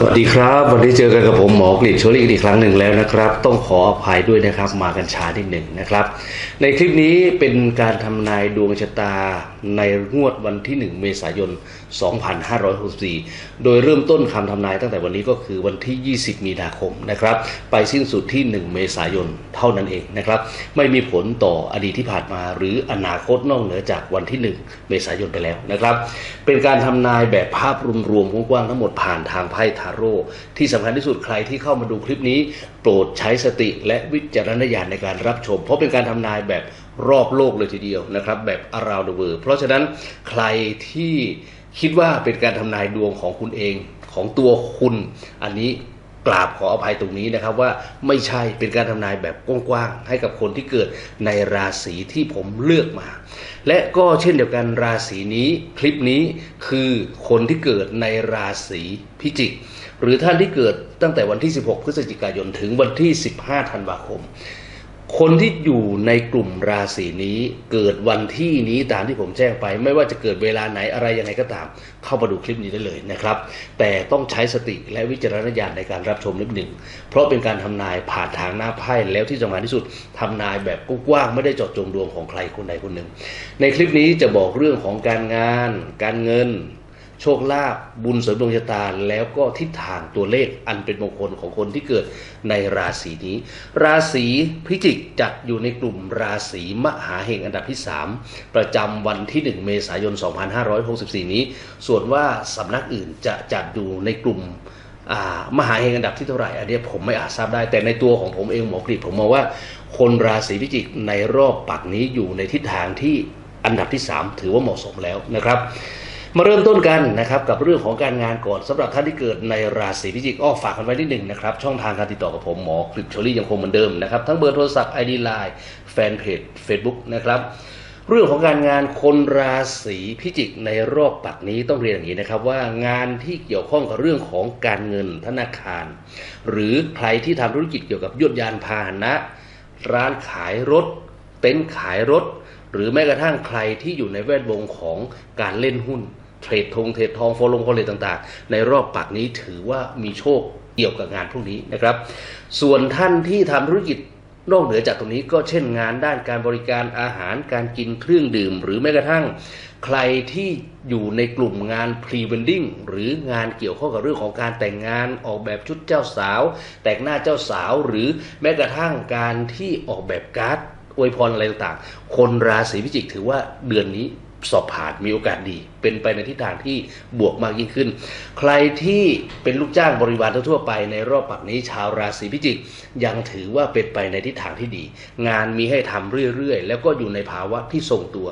สวัสดีครับ วันนี้เจอกันกับผมหมอกฤษโชลิกอีกครั้งหนึ่งแล้วนะครับ ต้องขออภัยด้วยนะครับ มากันช้านิดหนึ่งนะครับ ในคลิปนี้เป็นการทำนายดวงชะตาในงวดวันที่ 1 เมษายน 2564 โดยเริ่มต้นคำทำนายตั้งแต่วันนี้ก็คือวันที่ 20 มีนาคมนะครับ ไปสิ้นสุดที่ 1 เมษายนเท่านั้นเองนะครับ ไม่มีผลต่ออดีตที่ผ่านมา หรืออนาคตนอกเหนือจากวันที่ 1 เมษายนไปแล้วนะครับ เป็นการทำนายแบบภาพรวมๆกว้างๆทั้งหมดผ่านทางไพ่ทาโร่ที่สำคัญที่สุดใครที่เข้ามาดูคลิปนี้ โปรดใช้สติและวิจารณญาณในการรับชม เพราะเป็นการทำนายแบบรอบโลกเลยทีเดียวนะครับ แบบ around the world เพราะฉะนั้นใครที่คิดว่าเป็นการทำนายดวงของคุณเองของตัวคุณอันนี้ กราบขออภัยตรงนี้นะครับว่าไม่ใช่เป็นการทำนายแบบกว้างๆให้กับคนที่เกิดในราศีที่ผมเลือกมา และก็เช่นเดียวกันราศีนี้คลิปนี้คือคนที่เกิดในราศีพิจิกหรือท่านที่เกิดตั้งแต่วันที่ 16 พฤศจิกายนถึงวันที่ 15 ธันวาคม คนที่อยู่ในกลุ่มราศีนี้เกิดวันที่นี้ตามที่ผมแจ้งไป ไม่ว่าจะเกิดเวลาไหนอะไรยังไงก็ตาม เข้ามาดูคลิปนี้ได้เลยนะครับ แต่ต้องใช้สติและวิจารณญาณในการรับชมนิดหนึ่ง เพราะเป็นการทำนายผ่านทางหน้าไพ่แล้วที่สำคัญที่สุดทำนายแบบกว้างๆไม่ได้เจาะจงดวงของใครคนใดคนหนึ่ง ในคลิปนี้จะบอกเรื่องของการงาน การเงิน โชคลาภบุญเสริมดวงชะตาแล้วก็ทิศทางตัวเลขอันเป็นมงคลของคนที่เกิดในราศีนี้ ราศีพิจิกจัดอยู่ในกลุ่มราศีมหาเฮงอันดับที่ 3 ประจำวันที่ 1 เมษายน 2564 นี้ ส่วนว่าสำนักอื่นจะจัดอยู่ในกลุ่มอ่ามหาเฮงอันดับที่เท่าไหร่อันเนี้ผมไม่อาจทราบได้ แต่ในตัวของผมเองหมอกฤษผมมองว่า คนราศีพิจิกในรอบปักนี้อยู่ในทิศทางที่อันดับที่ 3 ถือว่าเหมาะสมแล้วนะครับ มาเริ่มต้นกันนะครับกับเรื่องของการงานก่อนสำหรับท่านที่เกิดในราศีพิจิกอ้อฝากกันไว้นิดหนึ่งนะครับช่องทางการติดต่อกับผมหมอกฤษโชลี่ยังคงเหมือนเดิมนะครับทั้งเบอร์โทรศัพท์ ID Line แฟนเพจ Facebook นะครับเรื่องของการงานคนราศีพิจิกในรอบปักนี้ต้องเรียนอย่างนี้นะครับ ว่างานที่เกี่ยวข้องกับเรื่องของการเงินธนาคาร หรือใครที่ทำธุรกิจเกี่ยวกับยวดยานพาหนะ ร้านขายรถเต็นท์ขายรถ หรือแม้กระทั่งใครที่อยู่ในแวดวงของการเล่นหุ้น เทรดทงเทรดทองโฟลงโฟเลตต่างๆ ในรอบปักนี้ถือว่ามีโชคเกี่ยวกับงานพวกนี้นะครับ ส่วนท่านที่ทำธุรกิจนอกเหนือจากตรงนี้ก็เช่นงานด้านการบริการอาหารการกินเครื่องดื่ม หรือแม้กระทั่ง ใครที่อยู่ในกลุ่มงานพรีเวนดิ้งหรืองานเกี่ยวข้องกับเรื่องของการแต่งงานออกแบบชุดเจ้าสาว แต่งหน้าเจ้าสาว หรือแม้กระทั่งการที่ออกแบบการ์ดอวยพรอะไรต่างๆ คนราศีพิจิกถือว่าเดือนนี้ สอบผ่านมีโอกาสดี เป็นไปในทิศทางที่บวกมากยิ่งขึ้น ใครที่เป็นลูกจ้างบริวารทั่วไปในรอบปักนี้ชาวราศีพิจิก ยังถือว่าเป็นไปในทิศทางที่ดี งานมีให้ทำเรื่อยๆ แล้วก็อยู่ในภาวะที่ทรงตัว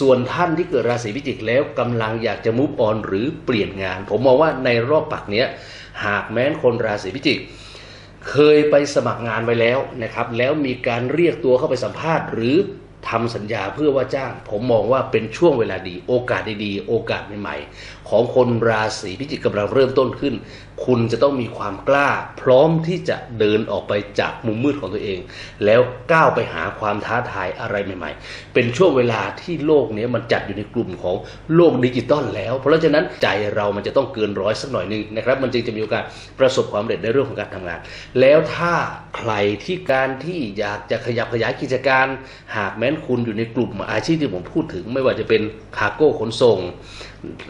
ส่วนท่านที่เกิดราศีพิจิกแล้วกำลังอยากจะมุฟออนหรือเปลี่ยนงาน ผมมองว่าในรอบปักนี้หากแม้นคนราศีพิจิกเคยไปสมัครงานไว้แล้วนะครับ แล้วมีการเรียกตัวเข้าไปสัมภาษณ์ หรือ ทำสัญญาเพื่อว่าจ้าง ผมมองว่าเป็นช่วงเวลาดี โอกาสดีๆ โอกาสใหม่ๆ ของคนราศีพิจิกกำลังเริ่มต้นขึ้น คุณจะต้องมีความกล้า พร้อมที่จะเดินออกไปจากมุมมืดของตัวเอง แล้วก้าวไปหาความท้าทายอะไรใหม่ ๆ เป็นช่วงเวลาที่โลกนี้มันจัดอยู่ในกลุ่มของโลกดิจิตอลแล้ว เพราะฉะนั้นใจเรามันจะต้องเกินร้อยสักหน่อยนึงนะครับมันจึงจะมีโอกาสประสบความสำเร็จในเรื่องของการทำงาน แล้วถ้าใครที่การที่อยากจะขยับขยายกิจการหากแม้นคุณอยู่ในกลุ่มอาชีพที่ผมพูดถึง ไม่ว่าจะเป็นคาร์โก้ขนส่ง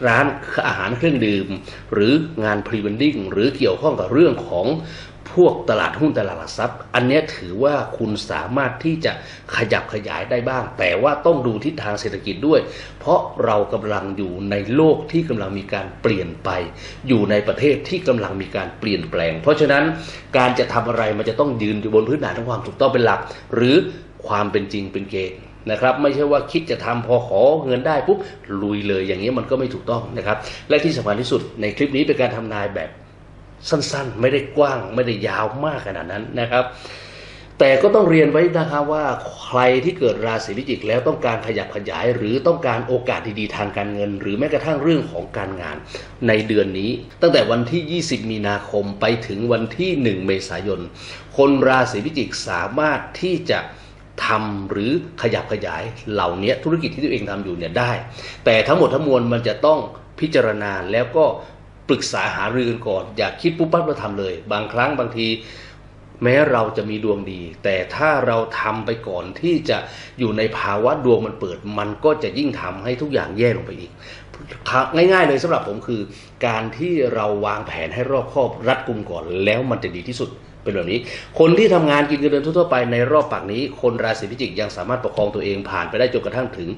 ร้านอาหารเครื่องดื่ม หรืองานพรีเวนดิ้งหรือเกี่ยวข้องกับเรื่องของพวกตลาดหุ้นตลาดหลักทรัพย์ อันนี้ถือว่าคุณสามารถที่จะขยับขยายได้บ้าง แต่ว่าต้องดูทิศทางเศรษฐกิจด้วย เพราะเรากำลังอยู่ในโลกที่กำลังมีการเปลี่ยนไป อยู่ในประเทศที่กำลังมีการเปลี่ยนแปลง เพราะฉะนั้นการจะทำอะไรมันจะต้องยืนอยู่บนพื้นฐานของความถูกต้องเป็นหลัก หรือ ความเป็นจริงเป็นเกณฑ์นะครับ ไม่ใช่ว่าคิดจะทำพอขอเงินได้ปุ๊บลุยเลยอย่างนี้มันก็ไม่ถูกต้องนะครับ และที่สำคัญที่สุดในคลิปนี้เป็นการทำนายแบบสั้นๆ ไม่ได้กว้างไม่ได้ยาวมากขนาดนั้นนะครับ แต่ก็ต้องเรียนไว้นะครับว่าใครที่เกิดราศีพิจิกแล้วต้องการขยับขยาย หรือต้องการโอกาสดีๆทางการเงิน หรือแม้กระทั่งเรื่องของการงานในเดือนนี้ ตั้งแต่วันที่ 20 มีนาคมไปถึงวันที่ 1 เมษายน คนราศีพิจิกสามารถที่จะ ทำหรือขยับขยายเหล่านี้ธุรกิจที่ตัวเองทำอยู่เนี่ยได้ แต่ทั้งหมดทั้งมวลมันจะต้องพิจารณาแล้วก็ปรึกษาหารือกันก่อน อย่าคิดปุ๊บปั๊บแล้วทำเลย บางครั้งบางที แม้เราจะมีดวงดี แต่ถ้าเราทำไปก่อนที่จะอยู่ในภาวะดวงมันเปิด มันก็จะยิ่งทำให้ทุกอย่างแย่ลงไปอีกง่ายๆเลยสำหรับผมคือ การที่เราวางแผนให้รอบคอบรัดกุมก่อนแล้วมันจะดีที่สุด เป็นแบบนี้ คนที่ทำงานกินเงินเดือนทั่วไปในรอบปากนี้ คนราศีพิจิกยังสามารถประคองตัวเองผ่านไปได้จนกระทั่งถึง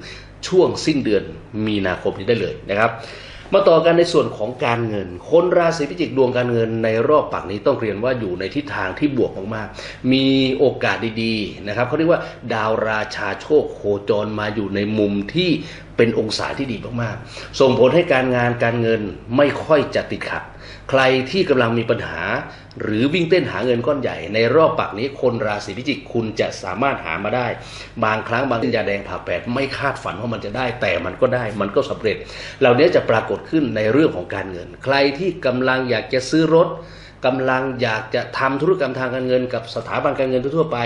ช่วงสิ้นเดือนมีนาคมนี้ได้เลยนะครับมาต่อกันในส่วนของการเงิน คนราศีพิจิกดวงการเงินในรอบปักนี้ต้องเรียนว่าอยู่ในทิศทางที่บวกมากๆ มีโอกาสดีๆนะครับเขาเรียกว่าดาวราชาโชคโคจรมาอยู่ในมุมที่เป็นองศาที่ดีมากๆ ส่งผลให้การงานการเงินไม่ค่อยจะติดขัด ใครที่กำลังมีปัญหา หรือวิ่งเต้นหาเงินก้อนใหญ่ ในรอบปักนี้คนราศีพิจิกคุณจะสามารถหามาได้ บางครั้งบางยาแดงผ่าแปดไม่คาดฝันว่ามันจะได้ แต่มันก็ได้มันก็สำเร็จ เหล่านี้จะปรากฏขึ้นในเรื่องของการเงิน ใครที่กำลังอยากจะซื้อรถกำลังอยากจะทำธุรกรรมทางการเงิน กับสถาบันการเงินทั่วไป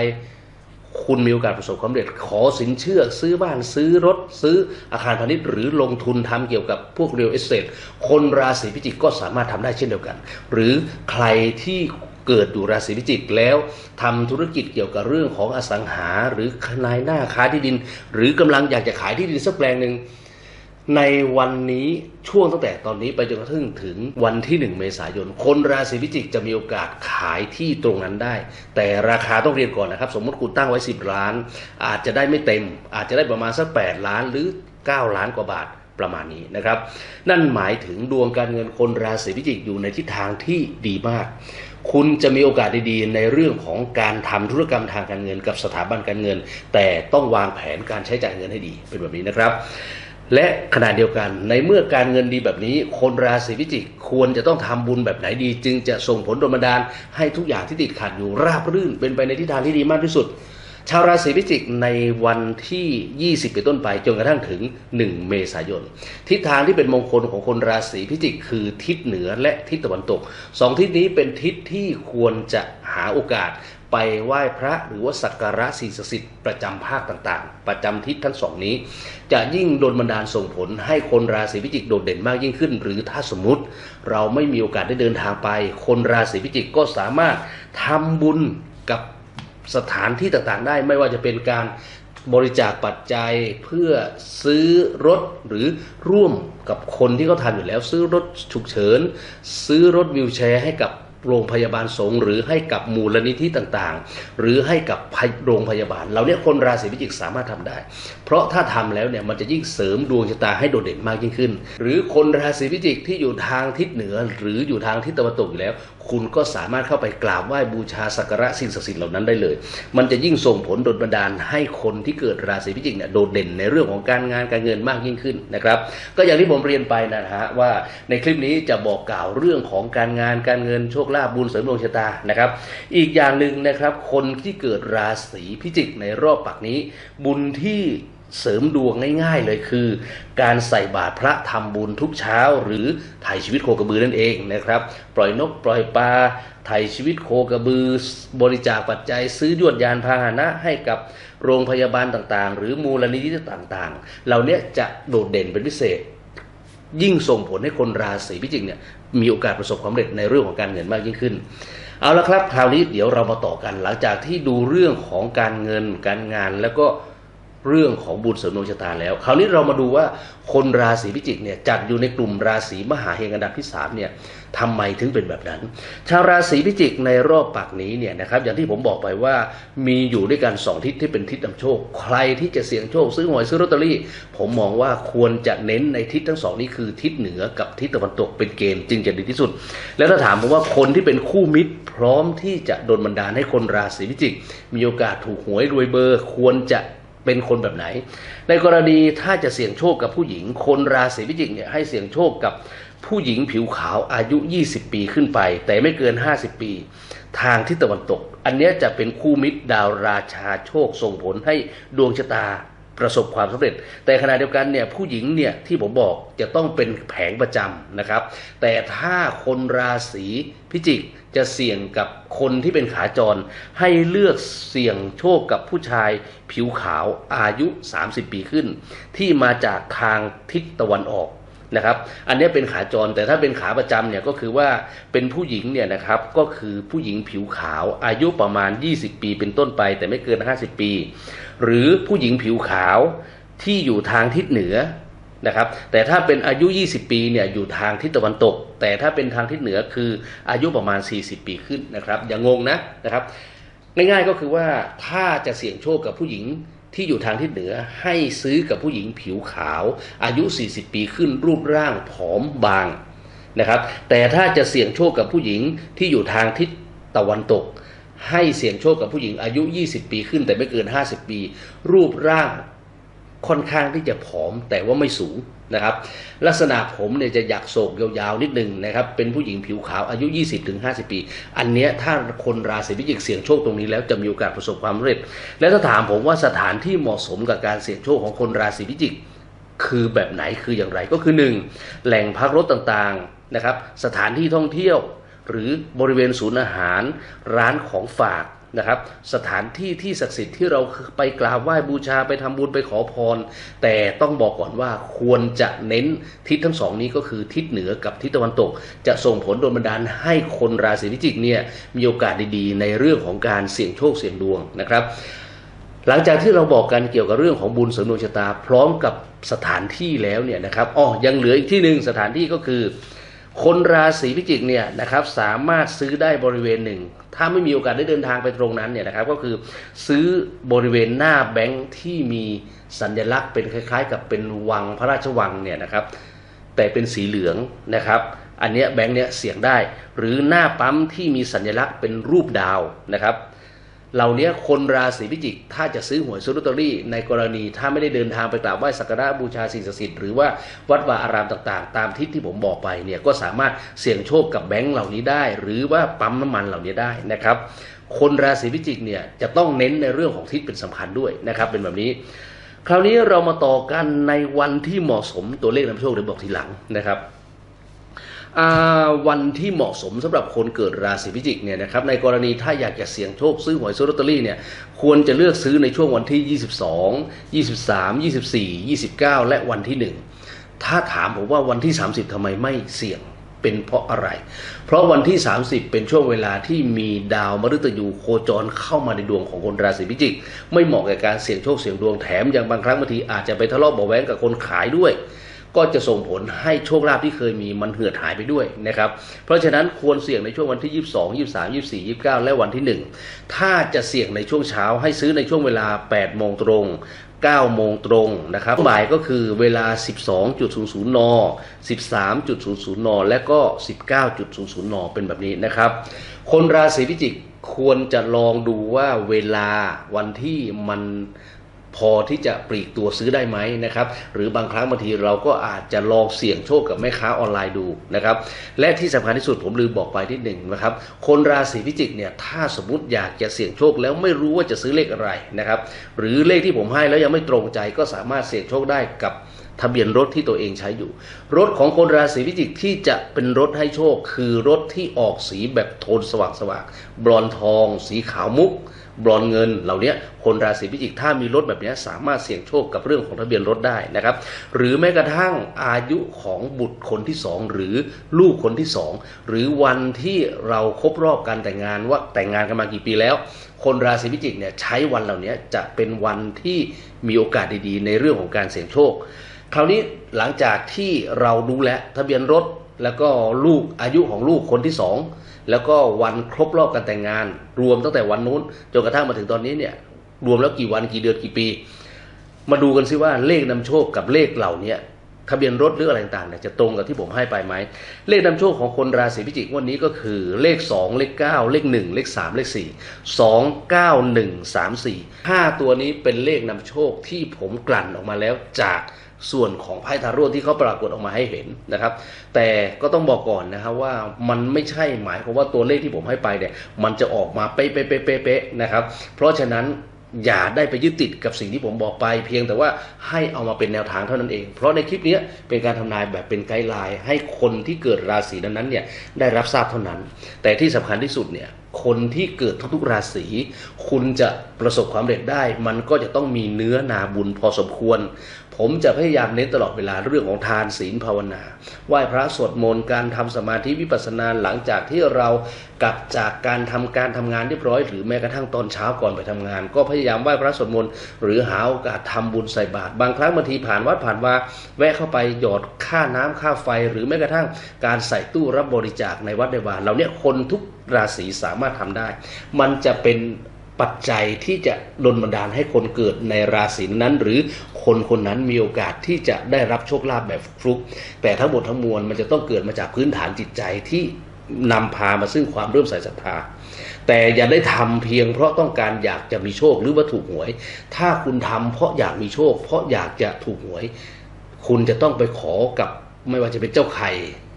คุณมีโอกาสประสบความสำเร็จ ขอสินเชื่อ ซื้อบ้านซื้อรถ ซื้ออาคารพาณิชย์หรือลงทุนทำเกี่ยวกับพวกเรียลเอสเตทคนราศีพิจิกก็สามารถทำได้เช่นเดียวกัน หรือใครที่เกิดอยู่ราศีพิจิกแล้วทำธุรกิจเกี่ยวกับเรื่องของอสังหา หรือนายหน้าค้าที่ดิน หรือกำลังอยากจะขายที่ดินสักแปลงหนึ่ง ในวันนี้ช่วงตั้งแต่ตอนนี้ไปจนกระทั่งถึงวันที่ 1 เมษายน คนราศีพิจิกจะมีโอกาสขายที่ตรงนั้นได้ แต่ราคาต้องเรียนก่อนนะครับ สมมติคุณตั้งไว้ 10 ล้าน อาจจะได้ไม่เต็ม อาจจะได้ประมาณสัก 8 ล้านหรือ 9 ล้านกว่าบาทประมาณนี้นะครับ นั่นหมายถึงดวงการเงินคนราศีพิจิกอยู่ในทิศทางที่ดีมาก คุณจะมีโอกาสดีๆในเรื่องของการทำธุรกรรมทางการเงินกับสถาบันการเงิน แต่ต้องวางแผนการใช้จ่ายเงินให้ดีเป็นแบบนี้นะครับ และขณะเดียวกัน ในเมื่อการเงินดีแบบนี้ คนราศีพิจิกควรจะต้องทำบุญแบบไหนดี จึงจะส่งผลดนบันดาล ให้ทุกอย่างที่ติดขัดอยู่ราบรื่น เป็นไปในทิศทางที่ดีมากที่สุด ชาวราศีพิจิกในวันที่ 20 เป็นต้นไปจนกระทั่งถึง 1 เมษายน ทิศทางที่เป็นมงคลของคนราศีพิจิก คือทิศเหนือและทิศตะวันตกสองทิศนี้เป็นทิศที่ควรจะหาโอกาส ไปไหว้พระหรือว่าสักการะสิ่งศักดิ์สิทธิ์ประจำภาคต่างๆ ประจำทิศทั้งสองนี้ จะยิ่งโดนบันดาลส่งผลให้คนราศีพิจิกโดดเด่นมากยิ่งขึ้น หรือถ้าสมมติเราไม่มีโอกาสได้เดินทางไป คนราศีพิจิกก็สามารถทำบุญกับสถานที่ต่างๆ ได้ไม่ว่าจะเป็นการบริจาคปัจจัยเพื่อซื้อรถหรือร่วมกับคนที่เขาทำอยู่แล้ว ซื้อรถฉุกเฉิน ซื้อรถวิวแชร์ให้กับ โรงพยาบาลสงฆ์หรือให้กับมูลนิธิต่างๆ หรือให้กับโรงพยาบาลเราเนี่ยคนราศีพิจิกสามารถทำได้ เพราะถ้าทำแล้วเนี่ยมันจะยิ่งเสริมดวงชะตาให้โดดเด่นมากยิ่งขึ้น หรือคนราศีพิจิกที่อยู่ทางทิศเหนือ หรืออยู่ทางทิศตะวันตกอยู่แล้ว คุณก็สามารถเข้าไปกราบไหว้บูชาสักการะสิ่งศักดิ์สิทธิ์เหล่านั้นได้เลย มันจะยิ่งส่งผลดลบันดาลให้คนที่เกิดราศีพิจิกเนี่ยโดดเด่นในเรื่องของการงานการเงินมากยิ่งขึ้นนะครับ ก็อย่างที่ผมเรียนไปนะฮะว่าในคลิปนี้จะบอกกล่าวเรื่องของการงานการเงินโชคลาภบุญเสริมดวงชะตานะครับ อีกอย่างหนึ่งนะครับ คนที่เกิดราศีพิจิกในรอบปักนี้ บุญที่เสริมดวงง่ายๆเลยคือ การใส่บาตรพระทำบุญทุกเช้า หรือถ่ายชีวิตโคกระบือนั่นเองนะครับ ปล่อยนกปล่อยปลาถ่ายชีวิตโคกระบือ บริจาคปัจจัยซื้อยวดยานพาหนะให้กับโรงพยาบาลต่างๆ หรือมูลนิธิต่างๆ เหล่านี้จะโดดเด่นเป็นพิเศษ ยิ่งส่งผลให้คนราศีพิจิกเนี่ยมีโอกาสประสบความสำเร็จในเรื่องของการเงินมากยิ่งขึ้น เอาละครับ คราวนี้เดี๋ยวเรามาต่อกันหลังจากที่ดูเรื่องของการเงินการงานแล้วก็ เรื่องของบุญเสริมดวงชะตาแล้ว คราวนี้เรามาดูว่าคนราศีพิจิกเนี่ยจัดอยู่ในกลุ่มราศีมหาเฮงอันดับที่3เนี่ยทำไมถึงเป็นแบบนั้น ชาวราศีพิจิกในรอบปักนี้เนี่ยนะครับอย่างที่ผมบอกไปว่ามีอยู่ด้วยกันสองทิศที่เป็นทิศนำโชค ใครที่จะเสี่ยงโชคซื้อหวยซื้อลอตเตอรี่ ผมมองว่าควรจะเน้นในทิศทั้งสองนี้คือทิศเหนือกับทิศตะวันตกเป็นเกณฑ์จึงจะดีที่สุด แล้วถ้าถามผมว่าคนที่เป็นคู่มิตร พร้อมที่จะโดนบันดาลให้คนราศีพิจิก มีโอกาสถูกหวยรวยเบอร์ ควรจะ เป็นคนแบบไหน ในกรณีถ้าจะเสี่ยงโชคกับผู้หญิง คนราศีพิจิกเนี่ยให้เสี่ยงโชคกับผู้หญิงผิวขาวอายุ 20 ปีขึ้นไป แต่ไม่เกิน 50 ปี ทางทิศตะวันตก อันนี้จะเป็นคู่มิตรดาวราชาโชคส่งผลให้ดวงชะตา ประสบความสำเร็จ แต่ขณะเดียวกันเนี่ยผู้หญิงเนี่ยที่ผมบอกจะต้องเป็นแผงประจำนะครับ แต่ถ้าคนราศีพิจิกจะเสี่ยงกับคนที่เป็นขาจร ให้เลือกเสี่ยงโชคกับผู้ชายผิวขาวอายุ 30 ปีขึ้น ที่มาจากทางทิศตะวันออก นะครับ อันนี้เป็นขาจรแต่ถ้าเป็นขาประจำเนี่ยก็คือว่าเป็นผู้หญิงเนี่ยนะครับก็คือผู้หญิงผิวขาวอายุประมาณ 20 ปีเป็นต้นไป แต่ไม่เกิน 50 ปี หรือผู้หญิงผิวขาวที่อยู่ทางทิศเหนือนะครับแต่ถ้าเป็นอายุ 20 ปีเนี่ยอยู่ทางทิศตะวันตก แต่ถ้าเป็นทางทิศเหนือคืออายุประมาณ 40 ปีขึ้นนะครับ อย่างงงนะนะครับ ง่ายๆก็คือว่าถ้าจะเสี่ยงโชคกับผู้หญิง ที่อยู่ทางทิศเหนือให้ซื้อกับผู้หญิงผิวขาว อายุ 40 ปีขึ้นรูปร่างผอมบางนะครับ แต่ถ้าจะเสี่ยงโชคกับผู้หญิงที่อยู่ทางทิศตะวันตก ให้เสี่ยงโชคกับผู้หญิงอายุ 20 ปีขึ้นแต่ไม่เกิน 50 ปี รูปร่าง ค่อนข้างที่จะผอมแต่ว่าไม่สูงนะครับลักษณะผมเนี่ยจะหยักโศกยาวๆนิดนึงนะครับเป็นผู้หญิงผิวขาวอายุ 20-50 ปี อันเนี้ยถ้าคนราศีพิจิกเสี่ยงโชคตรงนี้แล้วจะมีโอกาสประสบความสำเร็จ และถ้าถามผมว่าสถานที่เหมาะสมกับการเสี่ยงโชคของคนราศีพิจิก คือแบบไหนคืออย่างไรก็คือ 1. แหล่งพักรถต่างๆนะครับสถานที่ท่องเที่ยว หรือบริเวณศูนย์อาหาร ร้านของฝาก นะครับ สถานที่ที่ศักดิ์สิทธิ์ที่เราไปกราบไหว้บูชาไปทำบุญไปขอพร แต่ต้องบอกก่อนว่าควรจะเน้นทิศทั้งสองนี้ก็คือทิศเหนือกับทิศตะวันตก จะส่งผลโดนบันดาลให้คนราศีพิจิกเนี่ยมีโอกาสดีๆ ในเรื่องของการเสี่ยงโชคเสี่ยงดวงนะครับหลังจากที่เราบอกกันเกี่ยวกับเรื่องของบุญเสริมดวงชะตาพร้อมกับสถานที่แล้วเนี่ยนะครับอ๋อยังเหลืออีกที่หนึ่งสถานที่ก็คือ คนราศีพิจิกเนี่ยนะครับสามารถซื้อได้บริเวณหนึ่ง ถ้าไม่มีโอกาสได้เดินทางไปตรงนั้นเนี่ยนะครับก็คือซื้อบริเวณหน้าแบงค์ที่มีสัญลักษณ์เป็นคล้าย ๆ กับเป็นวังพระราชวังเนี่ยนะครับแต่เป็นสีเหลืองนะครับ อันนี้แบงค์เนี้ยเสี่ยงได้ หรือหน้าปั๊มที่มีสัญลักษณ์เป็นรูปดาวนะครับ เหล่านี้คนราศีพิจิก ถ้าจะซื้อหวยซื้อลอตเตอรี่ ในกรณีถ้าไม่ได้เดินทางไปกราบไหว้สักการะบูชาสิ่งศักดิ์สิทธิ์หรือว่าวัดวาอารามต่างๆ ตามทิศที่ผมบอกไปเนี่ยก็สามารถเสี่ยงโชคกับแบงค์เหล่านี้ได้ หรือว่าปั๊มน้ำมันเหล่านี้ได้นะครับคนราศีพิจิกเนี่ยจะต้องเน้นในเรื่องของทิศเป็นสำคัญด้วยนะครับเป็นแบบนี้ คราวนี้เรามาต่อกันในวันที่เหมาะสมตัวเลขนำโชคเดี๋ยวบอกทีหลังนะครับ วันที่เหมาะสมสำหรับคนเกิดราศีพิจิกเนี่ยนะครับในกรณีถ้าอยากจะเสี่ยงโชคซื้อหวยซื้อลอตเตอรี่เนี่ยควรจะเลือกซื้อในช่วงวันที่ 22 23 24 29 และวันที่ 1 ถ้าถามผมว่าวันที่ 30ทำไมไม่เสี่ยงเป็นเพราะอะไร เพราะวันที่ 30 เป็นช่วงเวลาที่มีดาวมฤตยูโคจรเข้ามาในดวงของคนราศีพิจิก ไม่เหมาะกับการเสี่ยงโชคเสี่ยงดวงแถมยังบางครั้งบางทีอาจจะไปทะเลาะเบาะแว้งกับคนขายด้วย ก็จะส่งผลให้โชคลาภที่เคยมีมันเหือดหายไปด้วยนะครับ เพราะฉะนั้นควรเสี่ยงในช่วงวันที่ 22 23 24 29 และวันที่ 1 ถ้าจะเสี่ยงในช่วงเช้าให้ซื้อในช่วงเวลา 8 โมงตรง9โมงตรงนะครับบ่ายก็คือเวลา 12.00 น 13.00 น และก็ 19.00 น เป็นแบบนี้นะครับ คนราศีพิจิกควรจะลองดูว่าเวลาวันที่มัน พอที่จะปลีกตัวซื้อได้ไหมนะครับหรือบางครั้งบางทีเราก็อาจจะลองเสี่ยงโชคกับแม่ค้าออนไลน์ดูนะครับและที่สำคัญที่สุดผมลืมบอกไปที่หนึ่งนะครับคนราศีพิจิกเนี่ยถ้าสมมติอยากจะเสี่ยงโชคแล้วไม่รู้ว่าจะซื้อเลขอะไรนะครับหรือเลขที่ผมให้แล้วยังไม่ตรงใจก็สามารถเสี่ยงโชคได้กับทะเบียนรถที่ตัวเองใช้อยู่ รถของคนราศีพิจิกที่จะเป็นรถให้โชค คือรถที่ออกสีแบบโทนสว่างๆบรอนทอง สีขาวมุก บรอนเงินเหล่านี้คนราศีพิจิกถ้ามีรถแบบนี้สามารถเสี่ยงโชคกับเรื่องของทะเบียนรถได้นะครับ หรือแม้กระทั่งอายุของบุตรคนที่สองหรือลูกคนที่สองหรือวันที่เราครบรอบการแต่งงานว่าแต่งงานกันมากี่ปีแล้ว คนราศีพิจิกเนี่ยใช้วันเหล่านี้จะเป็นวันที่มีโอกาสดีๆ ในเรื่องของการเสี่ยงโชค คราวนี้หลังจากที่เรารู้แล้วทะเบียนรถแล้วก็ลูกอายุของลูกคนที่สอง แล้วก็วันครบรอบการแต่งงาน รวมตั้งแต่วันนู้นจนกระทั่งมาถึงตอนนี้เนี่ย รวมแล้วกี่วันกี่เดือนกี่ปี มาดูกันซิว่าเลขนำโชคกับเลขเหล่านี้ทะเบียนรถหรืออะไรต่างๆเนี่ยจะตรงกับที่ผมให้ไปไหมเลขนำโชคของคนราศีพิจิกวันนี้ก็คือเลข 2 เลข 9 เลข 1 เลข 3 เลข 4 2 9 1 3 4 5 ตัวนี้เป็นเลขนำโชคที่ผมกลั่นออกมาแล้วจาก ส่วนของไพ่ทาโร่ที่เขาปรากฏออกมาให้เห็นนะครับ แต่ก็ต้องบอกก่อนนะครับว่ามันไม่ใช่หมายความว่าตัวเลขที่ผมให้ไปเนี่ยมันจะออกมาเป๊ะๆๆๆๆนะครับ เพราะฉะนั้นอย่าได้ไปยึดติดกับสิ่งที่ผมบอกไป เพียงแต่ว่าให้เอามาเป็นแนวทางเท่านั้นเอง เพราะในคลิปนี้เป็นการทำนายแบบเป็นไกด์ไลน์ให้คนที่เกิดราศีนั้นๆเนี่ยได้รับทราบเท่านั้น แต่ที่สำคัญที่สุดเนี่ยคนที่เกิดทุกๆราศีคุณจะประสบความสำเร็จได้ มันก็จะต้องมีเนื้อนาบุญพอสมควร ผมจะพยายามเน้นตลอดเวลาเรื่องของทานศีลภาวนา ไหว้พระสวดมนต์การทำสมาธิวิปัสสนาหลังจากที่เรากลับจากการทำการทำงานเรียบร้อย หรือแม้กระทั่งตอนเช้าก่อนไปทำงาน ก็พยายามไหว้พระสวดมนต์หรือหาโอกาสทำบุญใส่บาตรบางครั้งบางทีผ่านวัดผ่านว่าแวะเข้าไปหยอดค่าน้ำค่าไฟ หรือแม้กระทั่งการใส่ตู้รับบริจาคในวัดในวาเราเนี่ยคนทุกราศีสามารถทำได้ มันจะเป็น ปัจจัยที่จะดลบันดาลให้คนเกิดในราศีนั้น หรือคนคนนั้นมีโอกาสที่จะได้รับโชคลาภแบบฟลุก แต่ทั้งหมดทั้งมวลมันจะต้องเกิดมาจากพื้นฐานจิตใจที่นำพามาซึ่งความเริ่มใส่ศรัทธาแต่อย่าได้ทำเพียงเพราะต้องการอยากจะมีโชคหรือว่าถูกหวย ถ้าคุณทำเพราะอยากมีโชค เพราะอยากจะถูกหวย คุณจะต้องไปขอกับไม่ว่าจะเป็นเจ้าไข่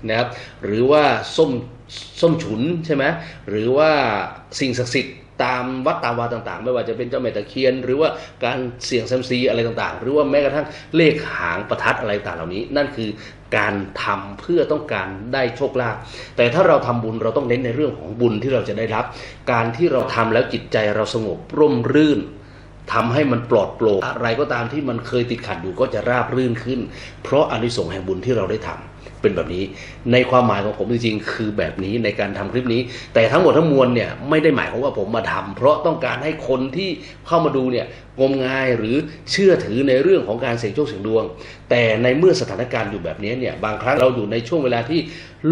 นะครับหรือว่าส้มส้มฉุนใช่ไหมหรือว่าสิ่งศักดิ์สิทธิ์ ตามวัดตามวาต่างๆ ไม่ว่าจะเป็นเจ้าแม่ตะเคียน หรือว่าการเสี่ยงเซมซีอะไรต่างๆ หรือว่าแม้กระทั่งเลขหางประทัดอะไรต่างเหล่านี้ นั่นคือการทำเพื่อต้องการได้โชคลาภแต่ถ้าเราทำบุญเราต้องเน้นในเรื่องของบุญที่เราจะได้รับ การที่เราทำแล้วจิตใจเราสงบร่มรื่นทำให้มันปลอดโปร่งอะไรก็ตามที่มันเคยติดขัดอยู่ก็จะราบรื่นขึ้น เพราะอนิสงส์แห่งบุญที่เราได้ทำ เป็นแบบนี้ ในความหมายของผมจริงๆคือแบบนี้ในการทำคลิปนี้ แต่ทั้งหมดทั้งมวลเนี่ยไม่ได้หมายความว่าผมมาทำเพราะต้องการให้คนที่เข้ามาดูเนี่ยงมงายหรือเชื่อถือในเรื่องของการเสี่ยงโชคเสี่ยงดวง แต่ในเมื่อสถานการณ์อยู่แบบนี้เนี่ยบางครั้งเราอยู่ในช่วงเวลาที่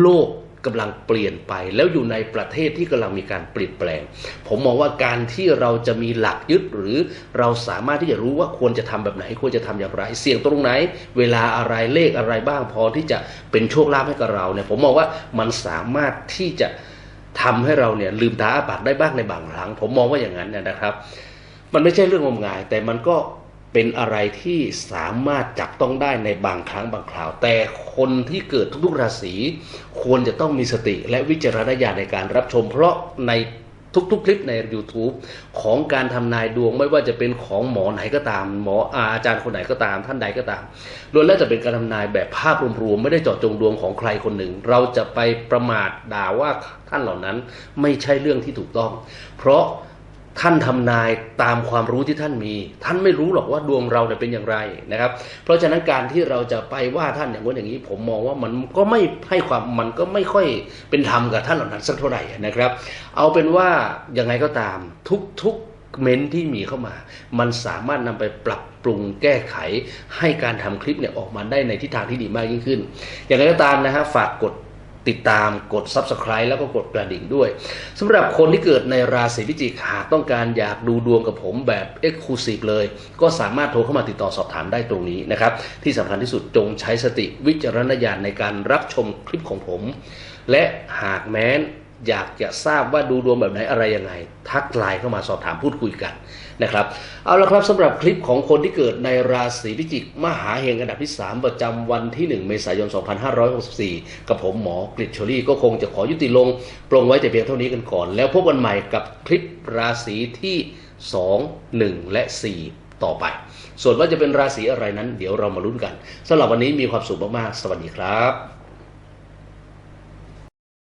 โลก กำลังเปลี่ยนไป แล้วอยู่ในประเทศที่กำลังมีการเปลี่ยนแปลง ผมมองว่าการที่เราจะมีหลักยึดหรือเราสามารถที่จะรู้ว่าควรจะทำแบบไหนควรจะทำอย่างไร เสี่ยงตรงไหน เวลาอะไรเลขอะไรบ้างพอที่จะเป็นโชคลาภให้กับเราเนี่ยผมมองว่ามันสามารถที่จะทำให้เราเนี่ยลืมตาอ้าปากได้บ้างในบางครั้ง ผมมองว่าอย่างนั้นเนี่ยนะครับ มันไม่ใช่เรื่องงมงายแต่มันก็ เป็นอะไรที่สามารถจับต้องได้ในบางครั้งบางคราว แต่คนที่เกิดทุกๆราศีควรจะต้องมีสติและวิจารณญาณในการรับชม เพราะในทุกๆ คลิปใน YouTube ของการทำนายดวงไม่ว่าจะเป็นของหมอไหนก็ตาม หมออาจารย์คนไหนก็ตาม ท่านใดก็ตามล้วนแล้วจะเป็นการทำนายแบบภาพรวมๆไม่ได้เจาะจงดวงของใครคนหนึ่ง เราจะไปประมาทด่าว่าท่านเหล่านั้นไม่ใช่เรื่องที่ถูกต้อง เพราะ ท่านทำนายตามความรู้ที่ท่านมี ท่านไม่รู้หรอกว่าดวงเราเนี่ยเป็นอย่างไรนะครับ เพราะฉะนั้นการที่เราจะไปว่าท่านอย่างนู้นอย่างนี้ ผมมองว่ามันก็ไม่ให้ความมันก็ไม่ค่อยเป็นธรรมกับท่านเหล่านั้นสักเท่าไหร่นะครับ เอาเป็นว่ายังไงก็ตามทุกๆเม้นที่มีเข้ามา มันสามารถนำไปปรับปรุงแก้ไข ให้การทำคลิปเนี่ยออกมาได้ในทิศทางที่ดีมากยิ่งขึ้น อย่างไรก็ตามนะฮะฝากกด ติดตามกด Subscribe แล้วก็กดกระดิ่งด้วยสำหรับคนที่เกิดในราศีพิจิกหากต้องการอยากดูดวงกับผมแบบ Exclusive เลย ก็สามารถโทรเข้ามาติดต่อสอบถามได้ตรงนี้นะครับ ที่สำคัญที่สุดจงใช้สติวิจารณญาณในการรับชมคลิปของผม และหากแม้น อยากจะทราบว่าดูดวงแบบไหนอะไรยังไง ทักไลน์เข้ามาสอบถามพูดคุยกันนะครับเอาละครับสำหรับคลิปของคนที่เกิดในราศีพิจิก มหาเฮงอันดับที่ 3 ประจำวันที่ 1 เมษายน 2564 กับผมหมอกฤษชลี่ก็คงจะขอยุติลง ปรงไว้แต่เพียงเท่านี้กันก่อน แล้วพบกันใหม่กับคลิปราศีที่ 2 1 และ 4 ต่อไป ส่วนว่าจะเป็นราศีอะไรนั้น เดี๋ยวเรามาลุ้นกันสำหรับวันนี้มีความสุขมากๆ สวัสดีครับ